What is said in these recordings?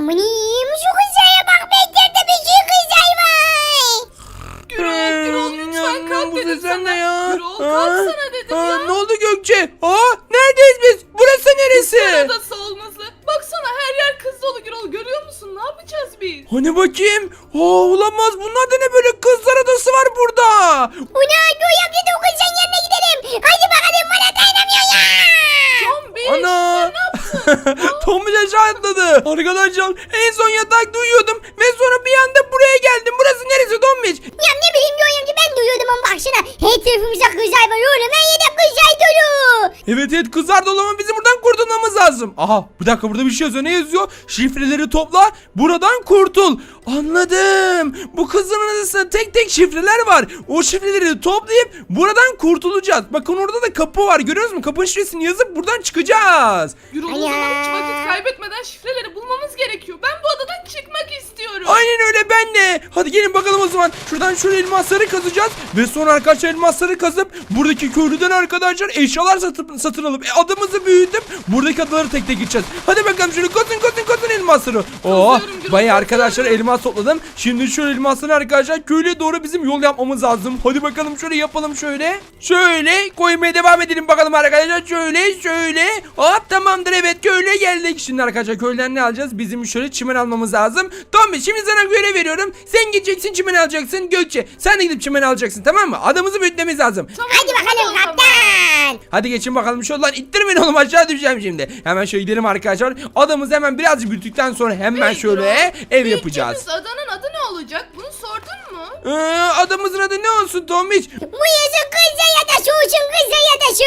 Amanim şu kızaya bak Bekir'de bir şey kızay var. Gürol, Gürol lütfen kalk bu dedim sesler sana. ya? Gürol kalksana dedim ya. Ne oldu Gökçe? Aa neredeyiz biz? Burası neresi? Adası olması. Baksana her yer kız dolu Gürol görüyor musun? Ne yapacağız biz? Hani bakayım? Aa olamaz. Bunlar da ne böyle kızlar adası var burada. Una Göğe amca da o kızın yanına gidelim. Hadi bakalım bana dayanamıyor ya. Tombiş aşağı atladı. Arkadaşlar en son yatakta uyuyordum ve sonra bir anda buraya geldim. Burası neresi Tombiş? Ya ne bileyim Göğe amca ben duyuyordum ama baksana. Her tarafımızda kızay var oğlum. Her yerde kızay dolu. Evet evet kızlar dolu ama bizim buradan kurtulmamız lazım. Aha bir dakika burada bir şey yazıyor. Ne yazıyor? Şifreleri topla buradan kurtul. Anladım. Bu kızların arasında tek tek şifreler var. O şifreleri toplayıp buradan kurtulacağız. Bakın orada da kapı var. Görüyoruz mu? Kapının şifresini yazıp buradan çıkacağız. Gürol o Ana. Hiç vakit kaybetmeden şifreleri bulmamız gerekiyor. Ben bu adadan çıkmak istiyorum. Aynen öyle ben de. Hadi gelin bakalım o zaman. Şuradan şöyle elmasları kazacağız. Ve sonra arkadaşlar elmasları kazıp buradaki köylüden arkadaşlar eşyalar satıp, satın alıp e, adımızı büyütüp buradaki adaları tek tek gideceğiz. Hadi bakalım şöyle kazın kazın kazın elmasları. Oh Kazıyorum, bayağı arkadaşlar kazıyorum. elmas topladım. Şimdi şöyle elmasları arkadaşlar köylüye doğru bizim yol yapmamız lazım. Hadi bakalım şöyle yapalım şöyle. Şöyle koymaya devam edelim bakalım arkadaşlar. Şöyle şöyle. Hop tamamdır evet köylüye geldik. Şimdi arkadaşlar köyden ne alacağız? Bizim şöyle çimen almamız lazım. Tommy şimdi sana görev veriyorum. Sen gideceksin çimen alacaksın. Gökçe sen de gidip çimen alacaksın tamam mı? Adamızı büyütmemiz lazım. Tamam, Hadi bakalım o zaman. kaptan. Hadi geçin bakalım şu lan ittirmeyin oğlum aşağı düşeceğim şimdi. Hemen şöyle gidelim arkadaşlar. Adamımızı hemen birazcık büyüttükten sonra hemen şöyle ev yapacağız. adanın adı ne olacak? Ee, adamımızın adı ne olsun Tomiç? Bu yazın kızay adası olsun kızay adası.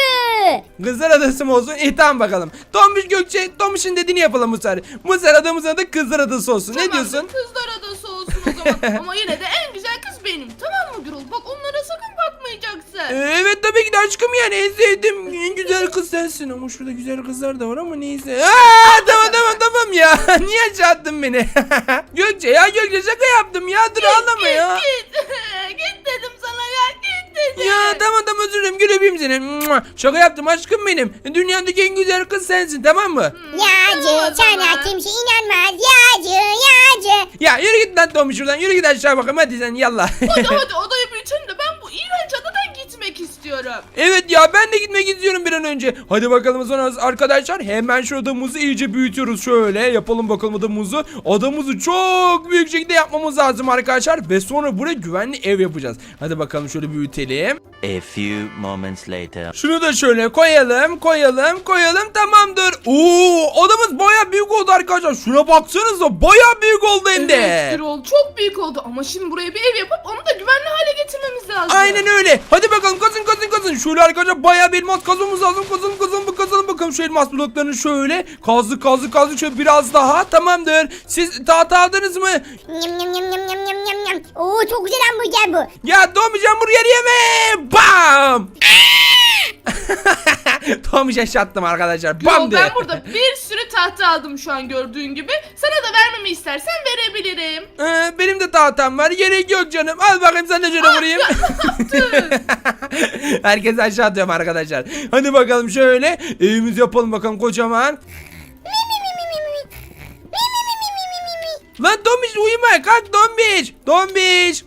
Kızlar adası mı olsun? İyi tamam bakalım. Tombiş Gökçe, Tomiş'in dediğini yapalım bu sefer. Bu sefer adamımızın adı kızlar adası olsun. ne Tamamdır, diyorsun? Kızlar adası olsun o zaman. Ama yine de en güzel benim. Tamam mı Gürol? Bak onlara sakın bakmayacaksın. Evet tabii ki de aşkım yani en sevdiğim en güzel kız sensin ama şurada güzel kızlar da var ama neyse. Aa, tamam tamam tamam ya. Niye aşağı attın beni? Gökçe ya Gökçe şaka yaptım ya dur ağlama ya. Git. git dedim sana ya. Git dedim. Ya tamam tamam özür dilerim gül öpeyim seni. Mua, Şaka yaptım aşkım benim. Dünyadaki en güzel kız sensin tamam mı? Yağcı Tamam o sana kimse inanmaz. Yağcı yağcı. Ya yürü git lan Tomiş şuradan yürü git aşağı bakayım hadi sen yallah. Hadi hadi odayı büyütelim de ben bu iğrenç adadan gitmek istiyorum. Evet ya ben de gitmek istiyorum bir an önce. Hadi bakalım sonra arkadaşlar hemen şu adamımızı iyice büyütüyoruz. Şöyle yapalım bakalım adamımızı. Adamımızı çok büyük şekilde yapmamız lazım arkadaşlar. Ve sonra buraya güvenli ev yapacağız. Hadi bakalım şöyle büyütelim. A few moments later. Şunu da şöyle koyalım koyalım koyalım tamamdır. Oo adamız baya büyük oldu arkadaşlar. Şuna baksanıza baya büyük oldu hem de. Evet Gürol çok büyük oldu ama şimdi buraya bir ev yapıp onu da güvenli hale getirmemiz lazım. Aynen öyle. Hadi bakalım kazın kazın kazın. Şöyle arkadaşlar bayağı bir elmas kazmamız lazım. Kazalım kazalım kazalım bakalım şu elmas bloklarını şöyle. Kazdık kazdık kazdık şöyle biraz daha. Tamamdır. Siz tahta aldınız mı? Nyam nyam nyam nyam nyam nyam nyam. Oo çok güzel hamburger bu. Ya Tommy hamburger yeme. Bam. Tommy şaşattım arkadaşlar. Bam de. ben burada bir sürü tahta aldım şu an gördüğün gibi. Sana da vermemi istersen verebilirim. Ee, benim de tahtam var. Gerek yok canım. Al bakayım sen de şöyle vurayım. Herkes aşağı atıyorum arkadaşlar. Hadi bakalım şöyle. Evimizi yapalım bakalım kocaman. Lan Tombiş uyuma kalk Tombiş. Tombiş.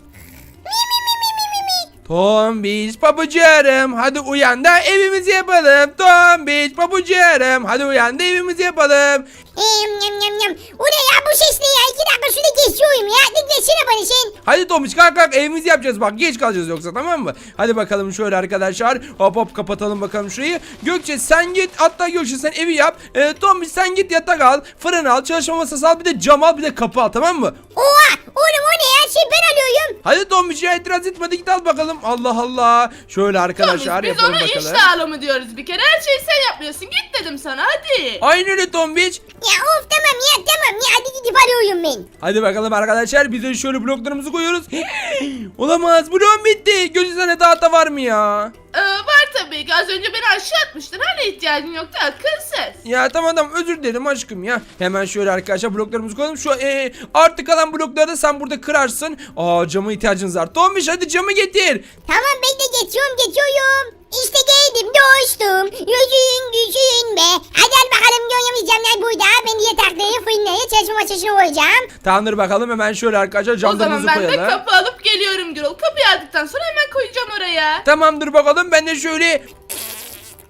Tombiş pabucuğum hadi uyan da evimizi yapalım. Tombiş pabucuğum hadi uyan da evimizi yapalım. Nyam nyam nyam nyam. O ne ya bu ses ne ya? İki dakika şurada kesiyorum ya. Diklesene bana sen. Hadi Tomuş kalk kalk evimizi yapacağız bak geç kalacağız yoksa tamam mı? Hadi bakalım şöyle arkadaşlar hop hop kapatalım bakalım şurayı. Gökçe sen git hatta Gökçe sen evi yap. Ee, Tomuş sen git yatak al fırın al çalışma masası al bir de cam al bir de kapı al tamam mı? Oha oğlum o ne ya? Şey ben alıyorum. Hadi Tomuş ya itiraz etme hadi git al bakalım Allah Allah. Şöyle arkadaşlar Biz yapalım ona bakalım. iş dağılımı diyoruz bir kere. Her şeyi sen yapmıyorsun. Git dedim sana hadi. Aynen öyle Tombiç. Ya of tamam ya tamam ya hadi gidip alıyorum ben. Hadi bakalım arkadaşlar biz de şöyle bloklarımızı koyuyoruz. Olamaz bloğum bitti. Gözü sana tahta var mı ya? Ee, var tabii ki. Az önce beni aşağı atmıştın. Hala ihtiyacın yoktu. Akılsız. Ya tamam tamam özür dilerim aşkım ya. Hemen şöyle arkadaşlar bloklarımızı koyalım. Şu e, artık kalan blokları da sen burada kırarsın. Aa cama ihtiyacınız var. Tombiş hadi camı getir. Tamam ben de geçiyorum geçiyorum. İşte geldim dostum. Yüzün gücün be. Hadi al bakalım göremeyeceğim burada. Ben yatakları fırınları çalışma masasına koyacağım. Tamamdır bakalım hemen şöyle arkadaşlar O zaman ben de koyalım. kapı alıp geliyorum Gürol. Kapıyı aldıktan sonra hemen koyacağım oraya. Tamamdır bakalım ben de şöyle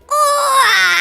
Oo!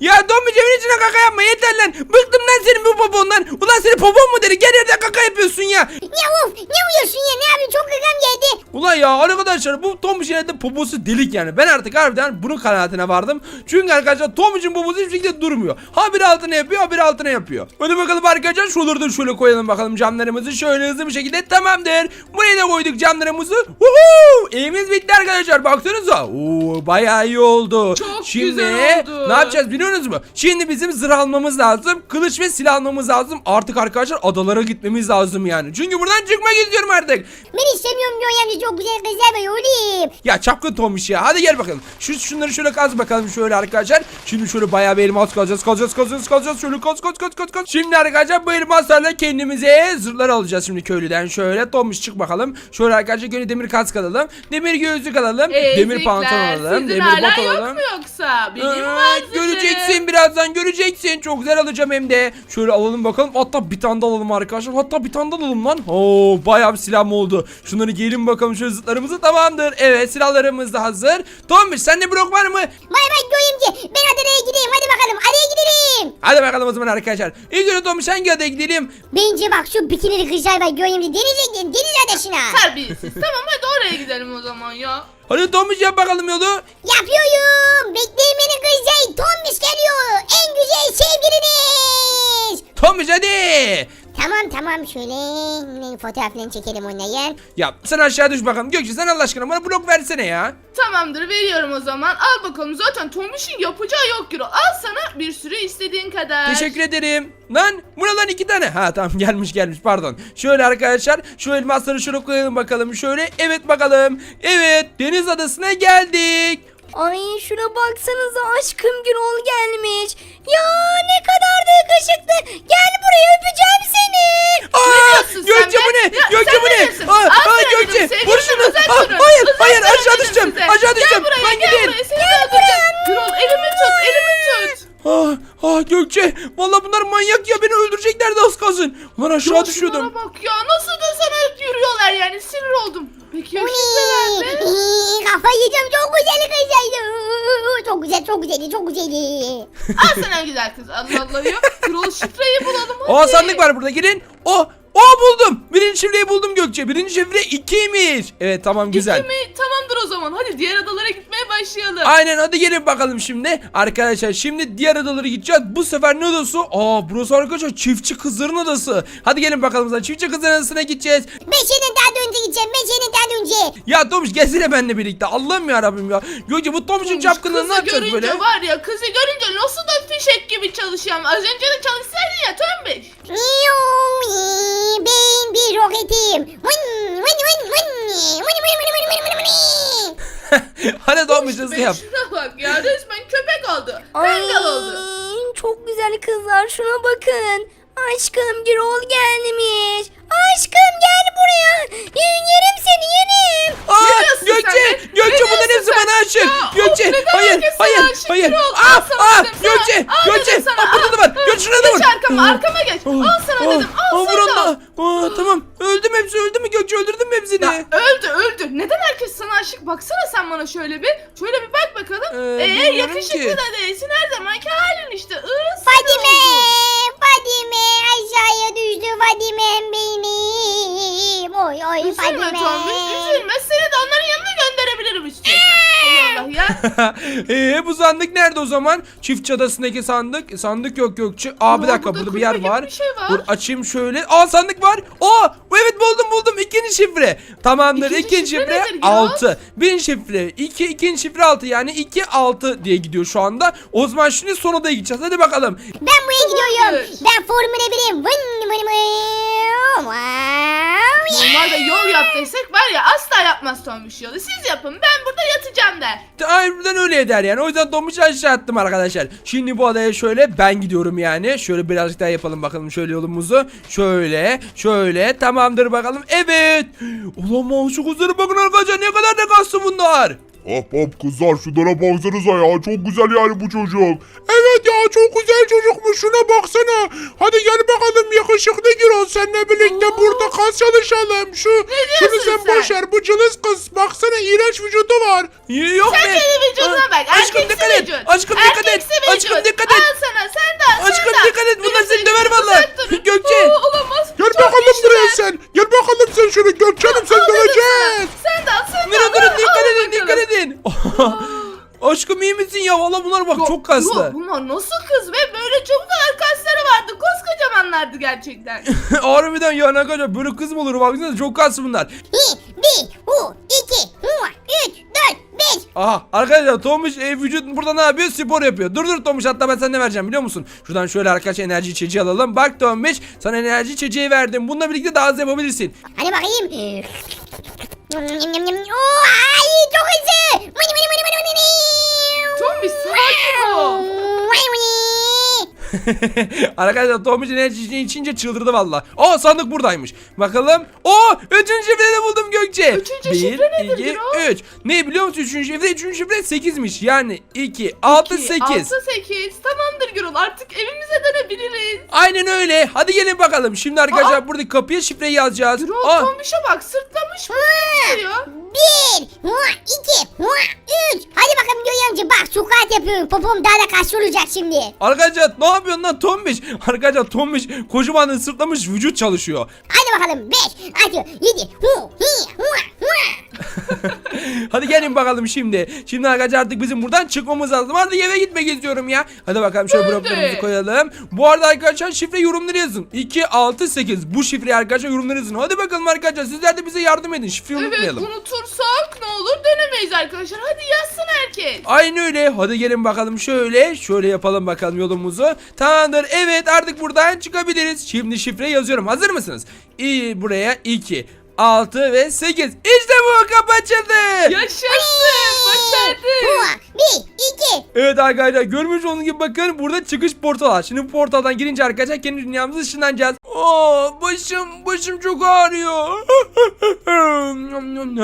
Ya Tombiş evin içine kaka yapma yeter lan. Bıktım lan senin bu popondan. Ulan senin popon mu dedi? Gel yerden kaka yapıyorsun ya. Ya of ne uyuyorsun ya ne yapayım çok gagam geldi. Ulan ya arkadaşlar bu Tombiş'in evde poposu delik yani. Ben artık harbiden bunun kanaatine vardım. Çünkü arkadaşlar Tombiş'in poposu hiçbir şekilde durmuyor. Ha biri altına yapıyor ha biri altına yapıyor. Hadi bakalım arkadaşlar şuraları da şöyle koyalım bakalım camlarımızı. Şöyle hızlı bir şekilde tamamdır. Buraya da koyduk camlarımızı. Woohoo! Evimiz bitti arkadaşlar baksanıza. Oo bayağı iyi oldu. Çok Şimdi güzel oldu. ne yapacağız biliyorsunuz mu? Şimdi bizim zırh almamız lazım. Kılıç ve silah almamız lazım. Artık arkadaşlar adalara gitmemiz lazım yani. Çünkü buradan çıkmak istiyorum artık. Ben istemiyorum diyor amca çok güzel kızlar var oğlum. Ya çapkın Tomiş ya. Hadi gel bakalım. Şu şunları şöyle kaz bakalım şöyle arkadaşlar. Şimdi şöyle bayağı bir elmas kazacağız. Kazacağız, kazacağız, kazacağız. Şöyle kaz, kaz, kaz, kaz, kaz. Şimdi arkadaşlar bu elmaslarla kendimize zırhlar alacağız şimdi köylüden. Şöyle Tomiş çık bakalım. Şöyle arkadaşlar gönül demir kask alalım. Demir gözlük alalım. demir Ezikler, pantolon alalım. Sizin Demir bot yok alalım. mu yoksa? Benim Evet, var zırhım. göreceksin birazdan göreceksin. Çok güzel alacağım hem de. Şöyle alalım bakalım. Hatta bir tane de alalım arkadaşlar. Hatta bir tane de alalım lan. Oo bayağı bir silahım oldu. Şunları giyelim bakalım şu zıtlarımızı tamamdır. Evet silahlarımız da hazır. Tombiş sende blok var mı? Bay bay diyor amca ben adaya gideyim hadi bakalım adaya gidelim. Hadi bakalım o zaman arkadaşlar. İlk önce Tombiş hangi adaya gidelim? Bence bak şu bikinili kızlar var amca denize gidelim deniz adasına. Terbiyesiz. tamam hadi oraya gidelim o zaman ya. Hadi Tombiş yap bakalım yolu. Yapıyorum. Bekleyin beni kızlar. Tombiş geliyor. En güzel sevgiliniz. Tombiş hadi. Tamam tamam şöyle fotoğraflarını çekelim onları. Ya sen aşağı düş bakalım. Gökçe sen Allah aşkına bana blok versene ya. Tamamdır veriyorum o zaman. Al bakalım zaten Tomiş'in yapacağı yok Gürol. Al sana bir sürü istediğin kadar. Teşekkür ederim. Lan bu ne lan iki tane? Ha tamam gelmiş gelmiş pardon. Şöyle arkadaşlar şu elmasları şöyle koyalım bakalım şöyle. Evet bakalım. Evet deniz adasına geldik. Ay şuna baksanıza aşkım Gürol gelmiş. Ya ne kadar da yakışıklı. Gel buraya öpeceğim seni. Aa, diyorsun sen Gökçe be? bu ne? Ya Gökçe sen bu ne ne? diyorsun? Aa, Al aa, Gökçe vur şunu. uzak Aa, durun. hayır Uzak hayır durun aşağı dedim düşeceğim. size. Aşağı düşeceğim. Gel buraya Ben gel gideyim. buraya seni öldüreceğim. Gürol elimi tut elimi tut. Ah, ah Gökçe. Vallahi bunlar manyak ya beni öldüreceklerdi az kalsın. Ulan aşağı Ya düşüyordum. şunlara bak ya nasıl da sana yürüyorlar yani sinir oldum. Peki ya şimdi ne? nerede? Ee, Kafayı yiyeceğim çok güzel kızlar. Çok güzel çok güzel çok güzel. Al sana güzel kız Allah Allah ya. Gürol şifreyi bulalım hadi. Aa sandık var burada girin. Oh Oh buldum. Birinci şifreyi buldum Gökçe. Birinci şifre 2'ymiş. Evet tamam güzel. İki mi? Tamamdır o zaman hadi diğer adalara gitmeye başlayalım. Aynen hadi gelin bakalım şimdi. Arkadaşlar şimdi diğer adalara gideceğiz. Bu sefer ne adası? Aa burası arkadaşlar çiftçi kızların adası. Hadi gelin bakalım sana çiftçi kızların adasına gideceğiz. Ben senin daha da önce gideceğim ben senin daha da önce. Ya Tomuş gelsene benimle birlikte. Allah'ım ya Rabbim ya. Gökçe bu Tomuş'un Olmuş. çapkınlığını ne Kızı yapacağız görünce böyle? var ya kızı görünce nasıl da fişek gibi çalışıyorum. Az önce de çalışsaydın ya. Yoo, Ben bir roketim. Vın, vın, vın, vın. Vın, vın, vın, vın, vın, vın, vın. hadi Tomuş hızlı yap. Şuna bak ya resmen köpek oldu. Ay Bengal oldu. çok güzel kızlar şuna bakın. Aşkım Gürol gelmiş. Aşkım gel buraya. Yerim, seni yerim. Aa, diyorsun Gökçe, sen be? Gökçe Ne bunların diyorsun hepsi sen? bana aşık. Ya, of, Gökçe, neden hayır, herkes sana hayır, aşık? hayır. Gürol, sana aa, dedim sana. Gökçe, Al dedim Gökçe. sana, Aa, burada da var. Gökçe şurada da Geç var. arkama, arkama geç. Al sana dedim, al sana da. Aa, tamam. Öldüm hepsi öldü mü Gökçe öldürdün mü hepsini? Ya öldü öldü. Neden herkes sana aşık? Baksana sen bana şöyle bir. Şöyle bir bak bakalım. Ee, Ee, bilmiyorum yakışıklı ki. da değilsin. Her zamanki halin işte. Fadime, sinir oldum. Fadime aşağıya düştü Fadime'm benim. Oy oy Üzülme Fadime. Tombiş üzülme. Seni de onların yanına gönderebilirim istiyorsan. Allah Allah ya. Eee bu sandık nerede o zaman? Çiftçi adasındaki sandık. Sandık yok Gökçe. Aa bir dakika burada bir yer var. bir şey var. Dur açayım şöyle. Aa sandık var. Aa evet buldum buldum. İkinci şifre. Tamamdır. İkinci İkinci şifre şifre nedir ya? 6. Birinci şifre 2. ikinci şifre 6 yani 2 6 diye gidiyor şu anda. O zaman şimdi son odaya gideceğiz. Hadi bakalım. Ben buraya gidiyorum. Ben Formula 1'im. Vın vın vın. Yeah. Normalde yol yap desek var ya asla yapmaz Tombiş yolu. Siz yapın ben burada yatacağım der. Harbiden öyle eder yani. O yüzden Tomuç'u aşağı attım arkadaşlar. Şimdi bu adaya şöyle ben gidiyorum yani. Şöyle birazcık daha yapalım bakalım şöyle yolumuzu. Şöyle, şöyle. Tamamdır bakalım. Evet. Ulan şu kuzları bakın arkadaşlar ne kadar da kastı bunlar. Hop hop kızlar şunlara baksanıza ya çok güzel yani bu çocuk. Evet ya çok güzel çocukmuş şuna baksana. Hadi gel bakalım yakışıklı Gürol seninle birlikte Oo. burada kas çalışalım. Şu şunu sen sen? boş ver bu cılız kız baksana iğrenç vücudu var. Yok Sen vücuduma Aa, bak. Aşkım erkeksi dikkat et. vücut. Aşkım dikkat et. Erkeksi vücut. Aşkım dikkat et. Al sana sen de al Aşkım sen de. dikkat et. Bunlar seni döver uzak durun. Gökçe. Oo, olamaz. Gel Çok bakalım güçlüler. buraya sen. Gel bakalım sen şunu Gökçen'im sen Al dedim. Sen de al sen de Durun al. durun Al dikkat edin bakalım. dikkat edin. Aşkım iyi misin ya? Valla bunlar bak çok kaslı. yok, Bunlar nasıl kız ve böyle çok ağır kasları vardı. Koskocamanlardı gerçekten. Harbiden ya ne kadar böyle kız mı olur baksana çok kaslı bunlar. Hi, bir, hu, iki, hu, üç, dört, beş. Aha arkadaşlar Tomuş e, vücut burada ne yapıyor? Spor yapıyor. Dur dur Tomuş hatta ben sana ne vereceğim biliyor musun? Şuradan şöyle arkadaşlar enerji içeceği alalım. Bak Tomuş sana enerji içeceği verdim. Bununla birlikte daha hızlı yapabilirsin. Hadi bakayım. Yum, yum, yum, yum. Oo, ay Tom bir arkadaşlar Tomuş enerji içeceği içince çıldırdı valla. Aa sandık buradaymış. Bakalım. Oo üçüncü şifreyi de buldum Gökçe. Üçüncü şifre nedir 2, Gürol? 3. Ne biliyor musun üçüncü şifre? Üçüncü şifre 8'miş. Yani 2, 6, 8. 6 8. Tamamdır Gürül artık evimize dönebiliriz. Aynen öyle. Hadi gelin bakalım. Şimdi arkadaşlar buradaki kapıya şifreyi yazacağız. Gürül Aa, Tombiş'e bak sırtlamış mı? diyor. Bir, iki, üç. Hadi bakalım Göğe amca bak sukat yapıyorum. Popom daha da kaslı olacak şimdi. Arkadaşlar ne yapıyorsun lan Tombiş? Arkadaşlar Tombiş kocaman ısırtlamış vücut çalışıyor. Hadi bakalım beş, altı, yedi, hu, hi, hu, hu. Hadi gelin bakalım şimdi. Şimdi arkadaşlar artık bizim buradan çıkmamız lazım. Hadi eve gitmek istiyorum ya. Hadi bakalım şöyle Ben de. bloklarımızı koyalım. Bu arada arkadaşlar şifre yorumları yazın. 2, 6, 8. Bu şifreyi arkadaşlar yorumları yazın. Hadi bakalım arkadaşlar sizler de bize yardım edin. Şifreyi Evet unutmayalım. unutursak ne olur dönemeyiz arkadaşlar. Hadi yazsın herkes. Aynı öyle. Hadi gelin bakalım şöyle. Şöyle yapalım bakalım yolumuzu. Tamamdır. Evet artık buradan çıkabiliriz. Şimdi şifre yazıyorum. Hazır mısınız? İyi buraya 2, 6 ve 8. İşte bu kapı açıldı. Yaşasın. Başardık. Hu, bir, iki. Evet arkadaşlar görmüş olduğunuz gibi bakın burada çıkış portal var. Şimdi bu portaldan girince arkadaşlar kendi dünyamıza ışınlanacağız. Oo başım başım çok ağrıyor. ne?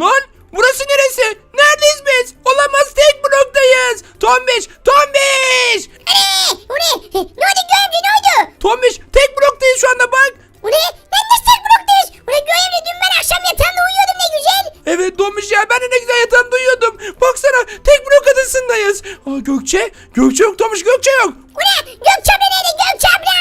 Lan burası neresi? Neredeyiz biz? Olamaz tek bloktayız. Tombiş Tombiş. Eee, bu ne? Ne oldu Göğe amca ne oldu? Tombiş tek bloktayız şu anda bak. Bu ne? Ben de tek bloktayız. Bu ne Göğe amca dün ben akşam yatağımda uyuyordum ne güzel. Evet Tombiş ya ben de ne güzel yatağımda duyuyordum. Baksana tek blok adasındayız. Aa Gökçe. Gökçe yok Tombiş Gökçe yok. Bu ne? Gökçe abla nerede Gökçe abla?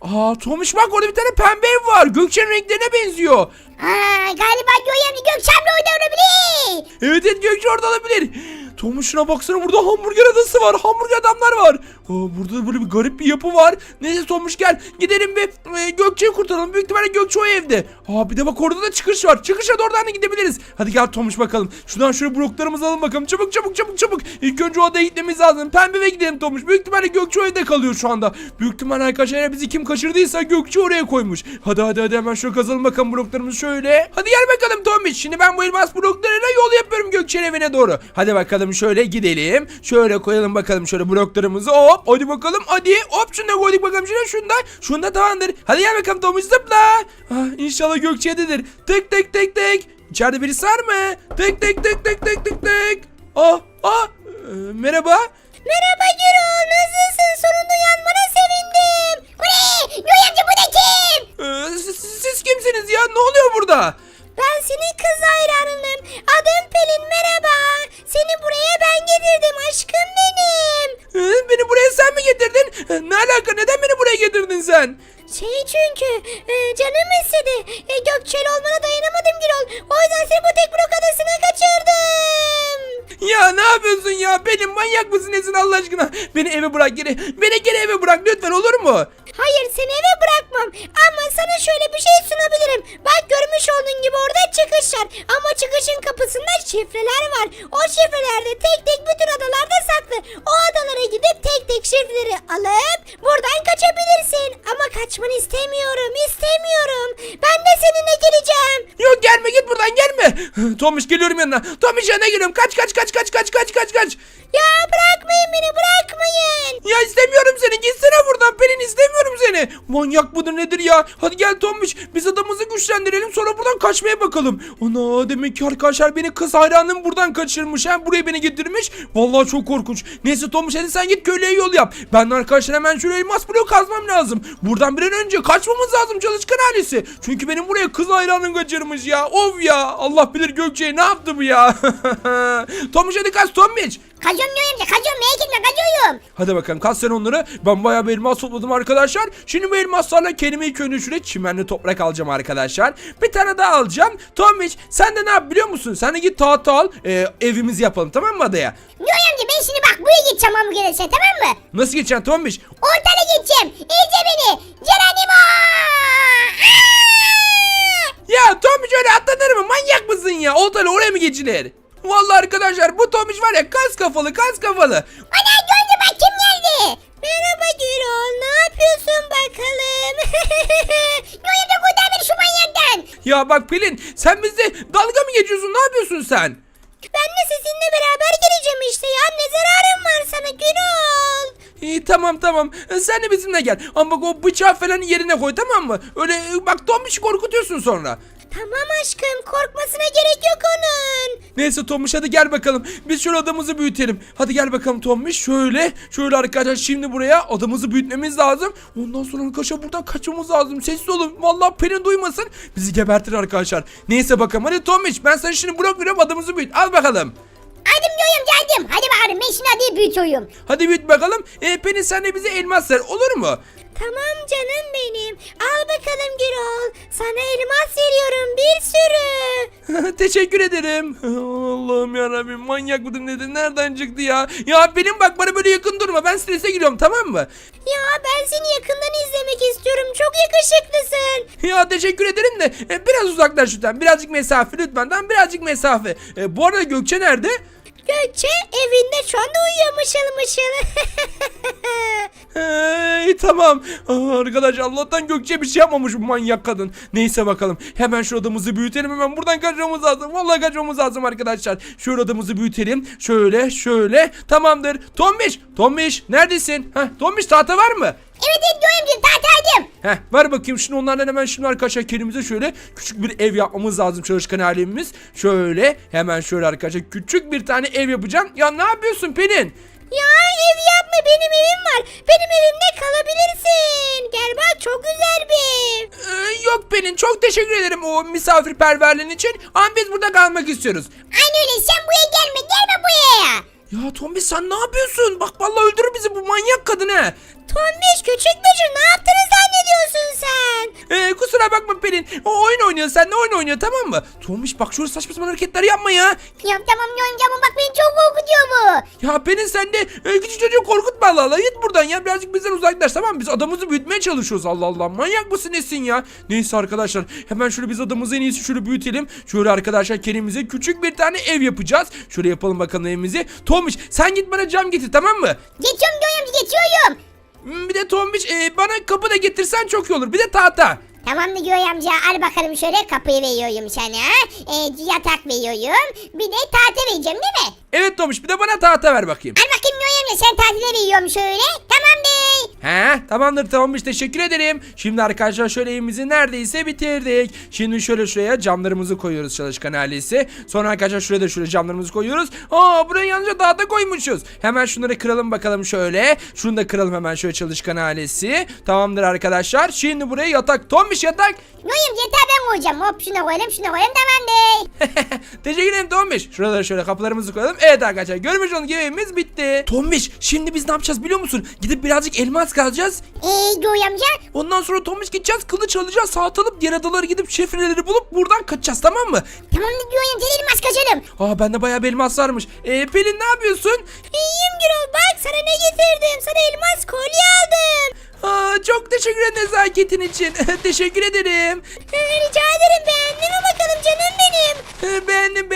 Aa Tomuş bak orada bir tane pembe ev var. Gökçe'nin renklerine benziyor. Aa, galiba Göğe amca Gökçe abla orada olabilir. Evet evet Gökçe orada olabilir. Tomuş şuna baksana burada hamburger adası var. Hamburger adamlar var. Aa, burada böyle bir garip bir yapı var. Neyse Tomuş gel. Gidelim bir e, Gökçe'yi kurtaralım. Büyük ihtimalle Gökçe o evde. Aa bir de bak orada da çıkış var. Çıkışa da oradan da gidebiliriz. Hadi gel Tomuş bakalım. Şuradan şöyle bloklarımızı alalım bakalım. Çabuk çabuk çabuk çabuk. İlk önce o adaya gitmemiz lazım. Pembe ve gidelim Tomuş. Büyük ihtimalle Gökçe o evde kalıyor şu anda. Büyük ihtimalle arkadaşlar eğer bizi kim kaçırdıysa Gökçe oraya koymuş. Hadi hadi hadi hemen şöyle kazalım bakalım bloklarımızı şöyle. Hadi gel bakalım Tomuş. Şimdi ben bu elmas bloklarıyla yol yapıyorum Gökçe'nin evine doğru. Hadi bakalım şöyle gidelim. Şöyle koyalım bakalım şöyle bloklarımızı. Hop hadi bakalım hadi. Hop şunu da koyduk bakalım şuna şunda. Şunda tamamdır. Hadi gel bakalım Tomuş zıpla. Ah, inşallah Gökçe'dedir. Tık tık tık tık. İçeride birisi var mı? Tık tık tık tık tık tık tık. Ah ah. Ee, merhaba. Merhaba Gürol nasılsın? Sonunda uyanmana sevindim. Ne? Göğe amca bu da kim? Ee, siz, siz kimsiniz ya? Ne oluyor burada? Ben senin kız hayranınım. Adım Pelin merhaba. Seni buraya ben getirdim aşkım benim. Ee, beni buraya sen mi getirdin? Ee, Ne alaka? Neden beni buraya getirdin sen? Şey çünkü e, canım istedi. E, Gökçeli olmana dayanamadım Gürol. O yüzden seni bu tek blok adasına kaçırdım. Ya ne yapıyorsun ya? Benim manyak mısın nesin Allah aşkına? Beni eve bırak geri. Beni geri eve bırak lütfen olur mu? Hayır seni eve bırakmam. Ama sana şöyle bir şey sunabilirim. Bak görmüş olduğun gibi orada çıkış var. Ama çıkışın kapısında şifreler var. O şifrelerde tek tek bütün adalarda saklı. O adalara gidip tek tek şifreleri alıp buradan kaçabilirsin. Ama kaçmanı istemiyorum. istemiyorum. Ben de seninle geleceğim. Yok gelme git buradan gelme. Yanına. Tomiş yanına geliyorum. Kaç kaç kaç kaç kaç kaç kaç kaç. Ya bırakmayın beni bırakmayın. Ya istemiyorum seni. Gitsene buradan. Pelin istemiyorum seni. Manyak mıdır nedir ya? Hadi gel Tombiş biz adamımızı güçlendirelim sonra buradan kaçmaya bakalım. Ana demek ki arkadaşlar beni kız hayranım buradan kaçırmış. Hem buraya beni getirmiş. Vallahi çok korkunç. Neyse Tombiş hadi sen git köylüye yol yap. Ben de arkadaşlar hemen şöyle elmas blok kazmam lazım. Buradan bir an önce kaçmamız lazım çalışkan ailesi. Çünkü benim buraya kız hayranım kaçırmış ya. Of ya Allah bilir Gökçe'ye ne yaptı bu ya. Tombiş hadi kaç Tombiş. Kazıyorum Yoy amca kazıyorum merak etme kazıyorum. Hadi bakalım kas sen onları. Ben bayağı bir elmas topladım arkadaşlar. Şimdi bu elmaslarla kendime ilk önce şuraya çimenli toprak alacağım arkadaşlar. Bir tane daha alacağım. Tomiç sen de ne yap biliyor musun? Sen de git tahta al. e, evimizi yapalım tamam mı adaya? Yoy amca ben şimdi bak buraya gideceğim ama gelirse tamam mı? Nasıl geçeceksin Tomiç? Ortana gideceğim. İyice beni. Geronimo. Ya Tomiç öyle atlanır mı? Manyak mısın ya? Oltalı oraya mı geçilir? Vallahi arkadaşlar bu Tomiç var ya kas kafalı kas kafalı. Ana gördü bak kim geldi. Merhaba Gürol ne yapıyorsun bakalım? Yoy amca kurtar beni şu manyaktan. Ya bak Pelin sen bizde dalga mı geçiyorsun? Ne yapıyorsun sen? Ben de sizinle beraber geleceğim işte ya ne zararım var sana Gürol? İyi tamam tamam. E, Sen de bizimle gel. Ama bak o bıçağı falan yerine koy tamam mı? Öyle e, bak Tombiş'i korkutuyorsun sonra. Tamam aşkım korkmasına gerek yok onun. Neyse Tombiş hadi gel bakalım. Biz şöyle adamımızı büyütelim. Hadi gel bakalım Tombiş. Şöyle. Şöyle arkadaşlar şimdi buraya adamımızı büyütmemiz lazım. Ondan sonra arkadaşlar buradan kaçmamız lazım. Sessiz olun. Vallahi Pelin duymasın. Bizi gebertir arkadaşlar. Neyse bakalım. Hadi Tombiş ben sana şimdi blok veriyorum adamımızı büyüt. Al bakalım. Adım amca adım. Hadi bakalım ben şimdi hadi büyütüyorum. Hadi büyüt bakalım. E, Pelin sen de bize elmas ver. Olur mu? Tamam canım benim. Al bakalım Gürol. Sana elmas veriyorum bir sürü. Teşekkür ederim. Allah'ım yarabbim manyak mıdır nedir nereden çıktı ya? Ya benim bak bana böyle yakın durma ben strese giriyorum tamam mı? Ya ben seni yakından izlemek istiyorum. Çok yakışıklısın. Ya teşekkür ederim de e, biraz uzaklaş lütfen birazcık mesafe lütfen tamam birazcık mesafe. E, bu arada Gökçe nerede? Gökçe evinde şu anda uyuyor mışıl mışıl. Hey, tamam. Aa, arkadaş Allah'tan Gökçe bir şey yapmamış bu manyak kadın. Neyse bakalım. Hemen şu adamımızı büyütelim. Hemen buradan kaçmamız lazım. Vallahi kaçmamız lazım arkadaşlar. Şu adamımızı büyütelim. Şöyle şöyle. Tamamdır. Tombiş. Tombiş neredesin? Heh, Tombiş tahta var mı? Evet evet Yoy amca tataydım. Heh, ver bakayım şunu onlardan hemen şimdi arkadaşlar kendimize şöyle küçük bir ev yapmamız lazım çalışkan halimiz. Şöyle hemen şöyle arkadaşlar küçük bir tane ev yapacağım. Ya ne yapıyorsun Pelin? ya ev yapma benim evim var. Benim evimde kalabilirsin. Gel bak çok güzel bir ev. Ee, yok Pelin çok teşekkür ederim o misafirperverliğin için. Ama biz burada kalmak istiyoruz. Aynen öyle sen buraya gelme gelme buraya. Ya Tombi sen ne yapıyorsun? Bak vallahi öldürür bizi bu manyak kadın he. Tombiş küçük bücür ne yaptığını zannediyorsun sen? Ee, kusura bakma Pelin. O oyun oynuyor sen ne oyun oynuyor tamam mı? Tombiş bak şöyle saçma sapan hareketler yapma ya. Ya tamam Yoy amca ama bak beni çok korkutuyor bu. Ya Pelin sen de e, küçük çocuğu korkutma Allah Allah. Git buradan ya birazcık bizden uzaklaş tamam mı? Biz adamımızı büyütmeye çalışıyoruz Allah Allah. Manyak mısın nesin ya? Neyse arkadaşlar hemen şöyle biz adamımızı en iyisi şöyle büyütelim. Şöyle arkadaşlar kendimize küçük bir tane ev yapacağız. Şöyle yapalım bakalım evimizi. Tombiş sen git bana cam getir tamam mı? Geçiyorum Yoy amca geçiyorum. Bir de Tombiş e, bana kapı da getirsen çok iyi olur. Bir de tahta. Tamam da Yoy amca al bakalım şöyle kapıyı veriyorum sana. E, yatak veriyorum. Bir de tahta vereceğim değil mi? Evet Tomuş bir de bana tahta ver bakayım. Al bakayım Yoy amca sen tahtayı veriyorum şöyle. He tamamdır Tomuş teşekkür ederim. Şimdi arkadaşlar şöyle evimizi neredeyse bitirdik. Şimdi şöyle şuraya camlarımızı koyuyoruz çalışkan ailesi. Sonra arkadaşlar şuraya da şöyle camlarımızı koyuyoruz. Aa buraya yalnızca tahta koymuşuz. Hemen şunları kıralım bakalım şöyle. Şunu da kıralım hemen şöyle çalışkan ailesi. Tamamdır arkadaşlar. Şimdi buraya yatak. Tomuş yatak. Amca yatağı ben koyacağım. Hop şuna koyalım şuna koyalım tamam bey. Teşekkür ederim Tombiş. Şuralara şöyle kapılarımızı koyalım. Evet arkadaşlar görmüş olduğunuz gibi evimiz bitti. Tombiş şimdi biz ne yapacağız biliyor musun? Gidip birazcık elmas kalacağız. Eee Yoy amca. Ondan sonra Tombiş gideceğiz kılıç alacağız saat alıp diğer adalara gidip şifreleri bulup buradan kaçacağız tamam mı? Tamam da Yoy amca elmas kaçalım. Aa bende bayağı bir elmas varmış. Ee, Pelin ne yapıyorsun? İyiyim Gürol bak sana ne getirdim. Sana elmas kolye aldım. Aa, çok teşekkür ederim nezaketin için. teşekkür ederim. Rica ederim beğendin mi bakalım canım benim. Ee, beğendim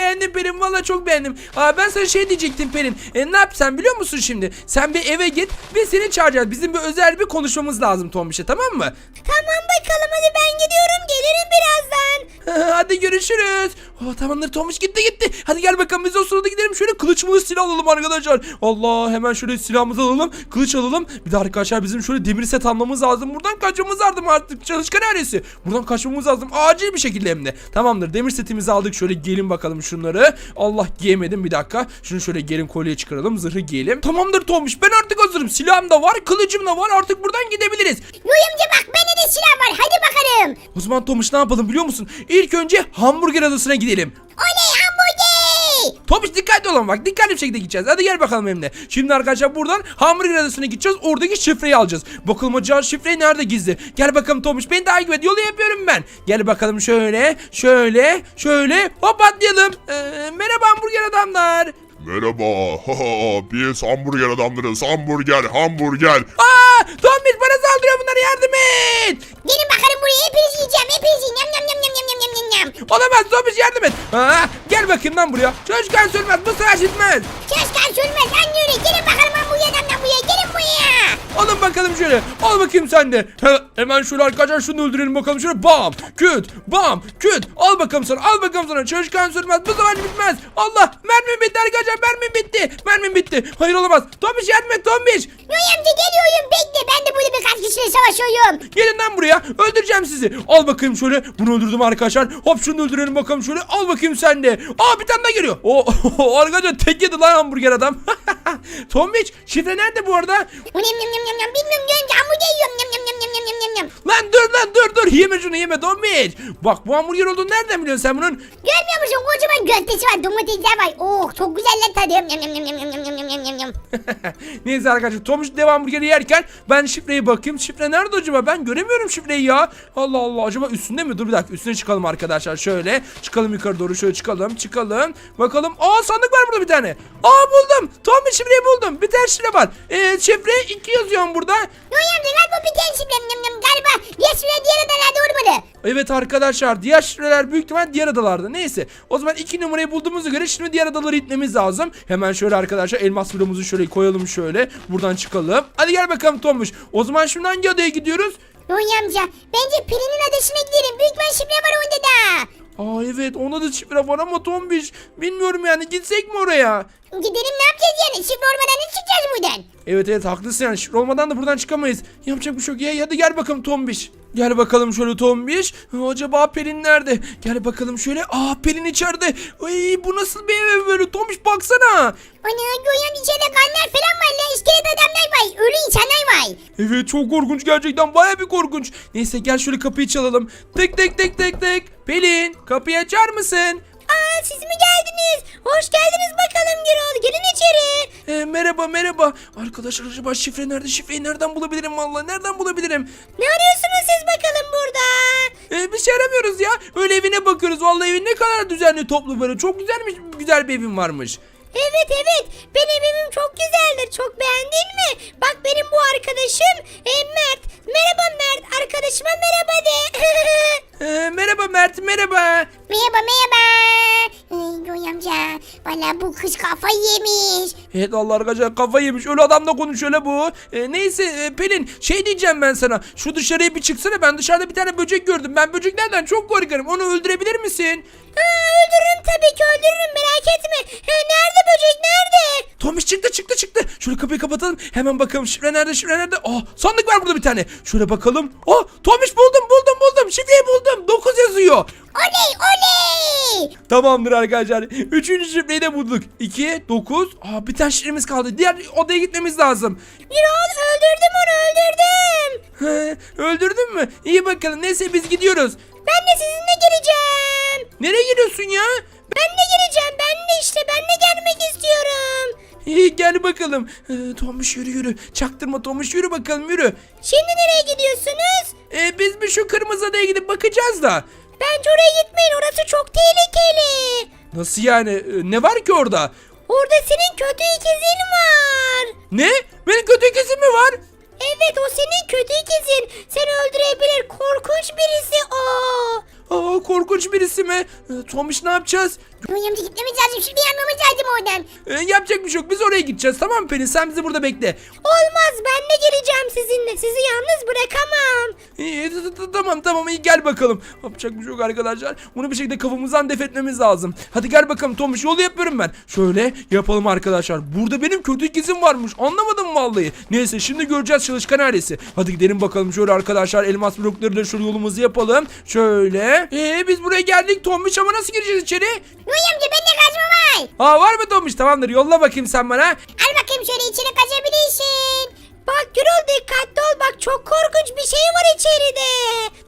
valla çok beğendim. Aa, ben sana şey diyecektim Pelin. E, ne yapsan biliyor musun şimdi? Sen bir eve git ve seni çağıracağız. Bizim bir özel bir konuşmamız lazım Tombiş'e tamam mı? Tamam bakalım hadi ben gidiyorum gelirim birazdan. Hadi görüşürüz. Oh, tamamdır Tomuş gitti gitti. Hadi gel bakalım biz o sırada gidelim. Şöyle kılıç mılıç silah alalım arkadaşlar. Allah hemen şöyle silahımızı alalım. Kılıç alalım. Bir de arkadaşlar bizim şöyle demir set almamız lazım. Buradan kaçmamız lazım artık. Çalışkan ailesi. Buradan kaçmamız lazım. Acil bir şekilde hem de. Tamamdır demir setimizi aldık. Şöyle giyelim bakalım şunları. Allah giyemedim bir dakika. Şunu şöyle gelin kolye çıkaralım. Zırhı giyelim. Tamamdır Tomuş ben artık hazırım. Silahım da var. Kılıcım da var. Artık buradan gidebiliriz. Amca bak bende de silah var hadi bakalım. O zaman Tomuş ne yapalım biliyor musun? İlk önce hamburger adasına gidelim. Oley Tomuş dikkatli olun bak dikkatli bir şekilde gideceğiz. Hadi gel bakalım benimle. Şimdi arkadaşlar buradan hamburger adasına gideceğiz. Oradaki şifreyi alacağız. Bakalım acaba şifre nerede gizli? Gel bakalım Tomuş beni takip et. Yolu yapıyorum ben. Gel bakalım şöyle şöyle şöyle hop atlayalım. Ee, merhaba hamburger adamlar. Merhaba. Biz hamburger adamlarız. Hamburger, hamburger. Aa, Tomuş bana saldırıyor bunlar yardım et. Gelin bakalım buraya hepinizi yiyeceğim hepinizi. Yam yam yam yam yam yam yam yam. Olamaz Tomuş yardım et. Aa, gel bakayım lan buraya. Çocuklar sürmez bu savaş bitmez. Çalışkan sürmez lan yürü gelin bakalım hamburger adamlar buraya gelin buraya. Alın bakalım şöyle. Al bakayım sen de. He, hemen şöyle arkadaşlar şunu öldürelim bakalım şöyle. Bam. Küt. Bam. Küt. Al bakalım sana. Al bakalım sana. Çalışkan sürmez. Bu savaş bitmez. Allah. Mermim bitti arkadaşlar. Mermim bitti. Mermim bitti. Hayır olamaz. Tombiş et Tombiş. Yoy amca geliyorum bekle ben de burada birkaç kişiyle savaşıyorum. Gelin lan buraya. Öldüreceğim sizi. Al bakayım şöyle. Bunu öldürdüm arkadaşlar. Hop şunu öldürelim bakalım şöyle. Al bakayım sen de. Aa bir tane daha geliyor. O arkadaşlar tek yedi lan hamburger adam. Tombiş şifre nerede bu arada? Yam yam yam yam yam bilmiyorum yoy amca hamburger yiyorum. Yam yam yam yam yam yam. Lan dur lan dur dur. Yeme şunu yeme Tombiş. Bak bu hamburger olduğunu nereden biliyorsun sen bunun? Görmüyor musun kocaman gözdesi var domatesler var. Oh çok güzel lan tadı. Yam yam yam yam yam yam yam yam yam yam. Neyse arkadaşlar Tomuş devam hamburgeri yerken ben şifreye bakayım. Şifre nerede acaba? Ben göremiyorum şifreyi ya. Allah Allah acaba üstünde mi? Dur bir dakika üstüne çıkalım arkadaşlar. Şöyle çıkalım yukarı doğru şöyle çıkalım çıkalım. Bakalım. Aa sandık var burada bir tane. Aa buldum. Tomuş şifreyi buldum. Bir tane şifre var. Ee, şifre 2 yazıyorum burada. Yoy amca galiba bir tane şimdi yam galiba. Yeşile diğer adalarda olmadı. Evet arkadaşlar diğer şifreler büyük ihtimal diğer adalarda. Neyse o zaman iki numarayı bulduğumuza göre şimdi diğer adaları itmemiz lazım. Hemen şöyle arkadaşlar elmas bloğumuzu şöyle koyalım şöyle. Buradan çıkalım. Hadi gel bakalım Tomuş. O zaman şimdi hangi adaya gidiyoruz? Yoy amca bence Pelin'in adasına gidelim. Büyük bir şifre var onda da. Aa evet ona da şifre var ama Tombiş. Bilmiyorum yani gitsek mi oraya? Gidelim ne yapacağız yani? Şifre olmadan ne çıkacağız buradan? Evet evet haklısın yani şifre olmadan da buradan çıkamayız. Yapacak bir şey yok. Ya, hadi gel bakalım Tombiş. Gel bakalım şöyle Tombiş. Acaba Pelin nerede? Gel bakalım şöyle. Aa Pelin içeride. Ay bu nasıl bir ev böyle Tombiş baksana. Ana amca içeride kanlar falan var lan. İskelet adamlar var. Ölü insanlar var. Evet çok korkunç gerçekten baya bir korkunç. Neyse gel şöyle kapıyı çalalım. Tek tek tek tek tek. Pelin kapıyı açar mısın? Aa siz mi geldiniz? Hoş geldiniz bakalım Gürol. Gelin içeri. Ee, merhaba merhaba. Arkadaşlar acaba şifre nerede? Şifreyi nereden bulabilirim vallahi? Nereden bulabilirim? Ne arıyorsunuz siz bakalım burada? Ee, bir şey aramıyoruz ya. Öyle evine bakıyoruz. Vallahi evin ne kadar düzenli toplu böyle. Çok güzelmiş. Güzel bir evin varmış. Evet evet benim evim çok güzeldir çok beğendin mi? Bak benim bu arkadaşım e, Mert. Merhaba Mert arkadaşıma merhaba de. Ee, merhaba Mert merhaba. merhaba merhaba. Yoy amca valla bu kız kafayı yemiş. Evet vallahi arkadaşlar kafayı yemiş. Öyle adamla konuşuyor öyle bu. Ee, neyse e, Pelin şey diyeceğim ben sana. Şu dışarıya bir çıksana. Ben dışarıda bir tane böcek gördüm. Ben böceklerden çok korkarım. Onu öldürebilir misin? Ha, öldürürüm tabii ki öldürürüm merak etme. Ha, nerede böcek nerede? Tomiş çıktı çıktı çıktı. Şöyle kapıyı kapatalım. Hemen bakalım şifre nerede şifre nerede. Aa sandık var burada bir tane. Şöyle bakalım. Aa Tomiş buldum buldum buldum. Şifreyi buldum. 9 yazıyor. Oley oley. Tamamdır arkadaşlar. Üçüncü şifreyi de bulduk. 2, 9. Aa bir tane şifremiz kaldı. Diğer odaya gitmemiz lazım. Gürol öldürdüm onu öldürdüm. He, öldürdün mü? İyi bakalım. Neyse biz gidiyoruz. Ben de sizinle geleceğim. Nereye gidiyorsun ya? Ben de geleceğim ben de işte ben de gelmek istiyorum. İyi gel bakalım. Ee, Tomuş yürü yürü. Çaktırma Tomuş yürü bakalım yürü. Şimdi nereye gidiyorsunuz? Ee, biz bir şu kırmızı adaya gidip bakacağız da. Bence oraya gitmeyin orası çok tehlikeli. Nasıl yani? Ee, ne var ki orada? Orada senin kötü ikizin var. Ne? Benim kötü ikizim mi var? Evet o senin kötü ikizin. Seni öldürebilir korkunç birisi o. Aa korkunç birisi mi? Ee, Tomiş ne yapacağız? Yoy amca gitmemiz lazım. Şurada yanmamız lazım oradan. Ee, yapacak bir şey yok. Biz oraya gideceğiz. Tamam mı Pelin? Sen bizi burada bekle. Olmaz ben de geleceğim sizinle. Sizi yalnız bırakamam. İyi, t- t- tamam tamam iyi gel bakalım. Yapacak bir şey yok arkadaşlar. Bunu bir şekilde kafamızdan def etmemiz lazım. Hadi gel bakalım Tomuş yolu yapıyorum ben. Şöyle yapalım arkadaşlar. Burada benim kötü ikizim varmış. Anlamadım vallahi. Neyse şimdi göreceğiz çalışkan ailesi. Hadi gidelim bakalım şöyle arkadaşlar. Elmas blokları da şöyle yolumuzu yapalım. Şöyle. Ee biz buraya geldik Tomuş ama nasıl gireceğiz içeri? Yoy amca bende kazma var. Aa var mı Tomuş? Tamamdır yolla bakayım sen bana. Al bakayım şöyle içine kaçabilirsin. Bak Gürol dikkatli ol bak çok korkunç bir şey var içeride.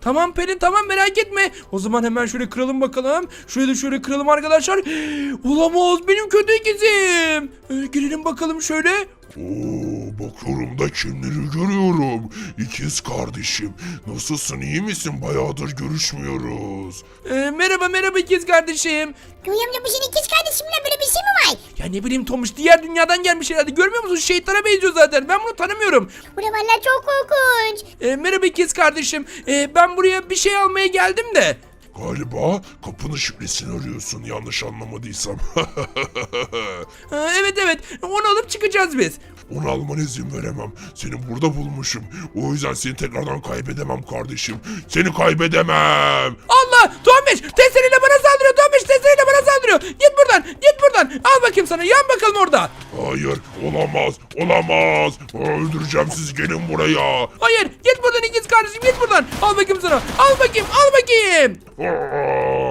Tamam Pelin tamam merak etme. O zaman hemen şöyle kıralım bakalım. Şöyle de şöyle kıralım arkadaşlar. Olamaz benim kötü ikizim. Ee, girelim bakalım şöyle. Oo, bakıyorum da kimleri görüyorum. İkiz kardeşim. Nasılsın iyi misin? Bayağıdır görüşmüyoruz. Ee, merhaba merhaba ikiz kardeşim. Yoy amca bu senin ikiz kardeşimle böyle bir şey mi var? Ya ne bileyim Tomuş diğer dünyadan gelmiş herhalde. Görmüyor musun? Şeytana benziyor zaten. Ben bunu tanımıyorum. Bu ne valla çok korkunç. Ee, merhaba ikiz kardeşim. Ee, ben buraya bir şey almaya geldim de. Galiba kapının şifresini arıyorsun yanlış anlamadıysam. Ee, evet evet onu alıp çıkacağız biz. Onu almana izin veremem. Seni burada bulmuşum. O yüzden seni tekrardan kaybedemem kardeşim. Seni kaybedemem. Allah Tomiş testereyle bana saldırıyor Tomiş testereyle bana saldırıyor. Git buradan git buradan. Al bakayım sana yan bakalım orada. Hayır olamaz olamaz. Öldüreceğim sizi gelin buraya. Hayır git buradan ikiz kardeşim git buradan. Al bakayım sana. Al bakayım al bakayım. Aa!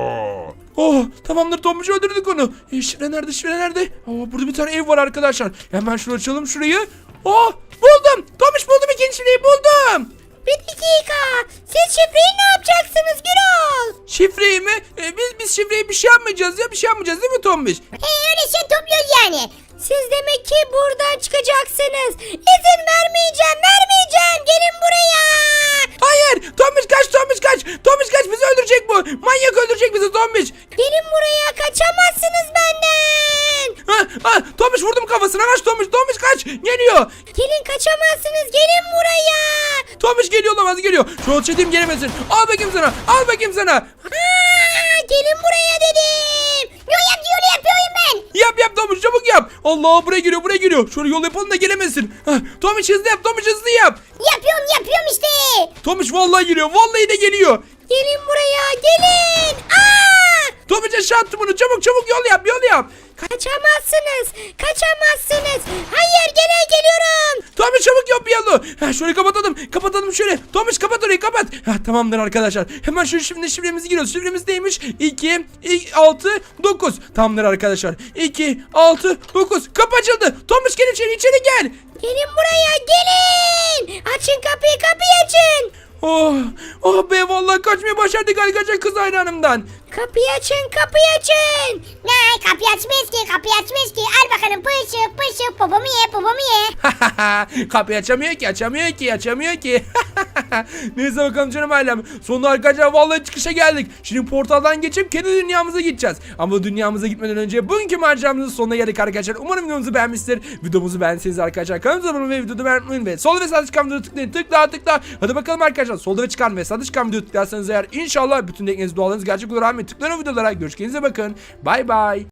Oh tamamdır Tomuş öldürdük onu. E, şifre nerede şifre nerede? Aa, burada bir tane ev var arkadaşlar. Hemen şunu açalım şurayı. Oh buldum. Tomuş buldum ikinci şifreyi buldum. Bir dakika. Siz şifreyi ne yapacaksınız Gürol? Şifreyi mi? E, biz biz şifreyi bir şey yapmayacağız ya bir şey yapmayacağız değil mi Tomuş? He öyle şey topluyoruz yani. Siz demek ki buradan çıkacaksınız. İzin vermeyeceğim vermeyeceğim. Gelin buraya. Hayır Tomuş kaç Tomuş kaç. Tomuş kaç bizi öldürecek bu. Manyak öldürecek bizi Tomuş. Gelin buraya kaçamazsınız benden. Ha, ha, Tomuş vurdum kafasına kaç Tomuş Tomuş kaç. Geliyor. Gelin kaçamazsınız. Gelin buraya. Tomuş geliyor olamaz geliyor. Şu çetim gelemesin. Al bakayım sana. Al bakayım sana. Aa, gelin buraya dedim. Yoy amca yolu yapıyorum ben. Yap yap Tomuş çabuk yap. Allah buraya geliyor buraya geliyor. Şöyle yol yapalım da gelemesin. Hah, Tomuş hızlı yap Tomuş hızlı yap. Yapıyorum yapıyorum işte. Tomuş vallahi geliyor vallahi de geliyor. Gelin buraya gelin. Aa! Tomuş aşağı attı bunu çabuk çabuk yol yap yol yap. Kaçamazsınız. Kaçamazsınız. Hayır gele geliyorum. Tomuş çabuk yap bir yolu. Ha, şöyle kapatalım kapatalım şöyle. Tomuş kapat orayı kapat. Ha, tamamdır arkadaşlar. Hemen şu şimdi şifremizi giriyoruz. Şifremiz neymiş? 2, 6, 9. Tamamdır arkadaşlar. 2, 6, 9. Kapı açıldı. Tomuş gel içeri içeri gel. Gelin buraya gelin. Açın kapıyı kapıyı açın. Oh, oh be vallahi kaçmayı başardık arkadaşlar kız hayranımdan. Kapıyı açın kapıyı açın. Ne kapıyı açmayız ki kapıyı açmayız ki. Al bakalım pışık pışık popomu ye popomu ye. Kapıyı açamıyor ki açamıyor ki açamıyor ki. Neyse bakalım canım ailem. Sonunda arkadaşlar vallahi çıkışa geldik. Şimdi portaldan geçip kendi dünyamıza gideceğiz. Ama dünyamıza gitmeden önce bugünkü maceramızın sonuna geldik arkadaşlar. Umarım videomuzu beğenmişsinizdir. Videomuzu beğendiyseniz arkadaşlar kanalımıza abone olmayı ve videoda beğenmeyi unutmayın. Ve sol ve sağ çıkan videoyu tıklayın tıkla tıkla. Hadi bakalım arkadaşlar solda ve çıkan ve sağda çıkan videoyu tıklarsanız eğer inşallah bütün tekneniz dualarınız gerçek olur. Ahmet tıklayın o videolara. Görüşkenize bakın. Bay bay.